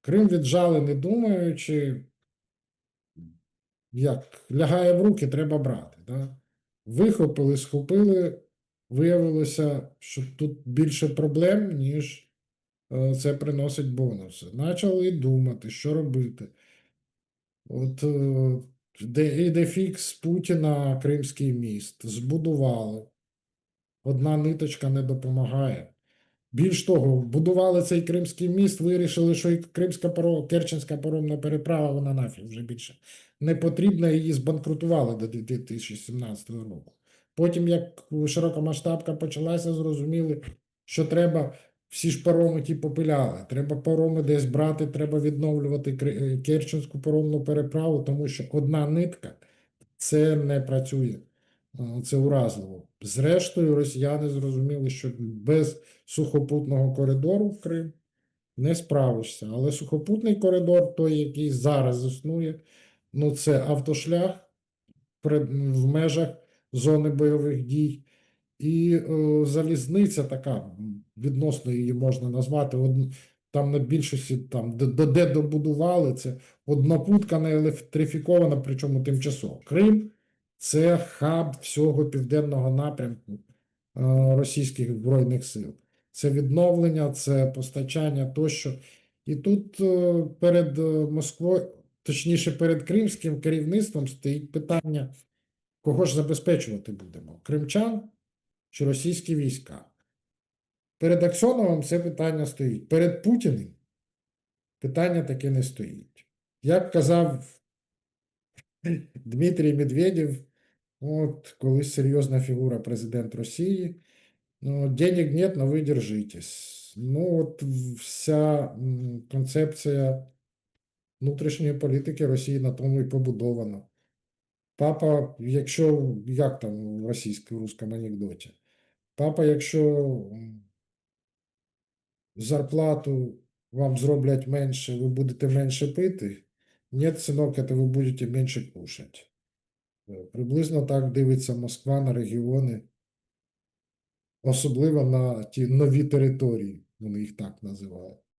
Крим віджали, не думаючи, як лягає в руки, треба брати. Да? Вихопили, схопили, виявилося, що тут більше проблем, ніж е, це приносить бонуси. Почали думати, що робити. От е, де іде Путіна Кримський міст. Збудували. Одна ниточка не допомагає. Більш того, будували цей Кримський міст, вирішили, що і Кримська паро... Керченська паромна переправа, вона нафіг вже більше не потрібна, її збанкрутували до 2017 року. Потім, як широкомасштабка почалася, зрозуміли, що треба всі ж пароми ті попиляли. Треба пароми десь брати, треба відновлювати е, Керченську паромну переправу, тому що одна нитка це не працює. Е, Це уразливо. Зрештою, росіяни зрозуміли, що без сухопутного коридору в Крим не справишся. Але сухопутний коридор, той, який зараз існує, ну це автошлях в межах зони бойових дій. І е, залізниця така, відносно її можна назвати, од- там на більшості, там, де, де добудували, це однопутка не електрифікована, причому тимчасово. Крим це хаб всього південного напрямку е, російських Збройних сил. Це відновлення, це постачання тощо. І тут е, перед е, Москвою, точніше, перед кримським керівництвом стоїть питання, кого ж забезпечувати будемо: кримчан чи російські війська? Перед Аксьоновим це питання стоїть. Перед Путіним питання таке не стоїть. Як казав Дмитрій Медведєв, от колись серйозна фігура президент Росії. Ну, денег нет, но ви держитесь. Ну, от вся концепція внутрішньої політики Росії на тому і побудована. Папа, якщо, як там в російському русскому анекдоті, папа, якщо зарплату вам зроблять менше, ви будете менше пити, ні, синок, це ви будете менше кушати. Приблизно так дивиться Москва на регіони, особливо на ті нові території, вони їх так називають.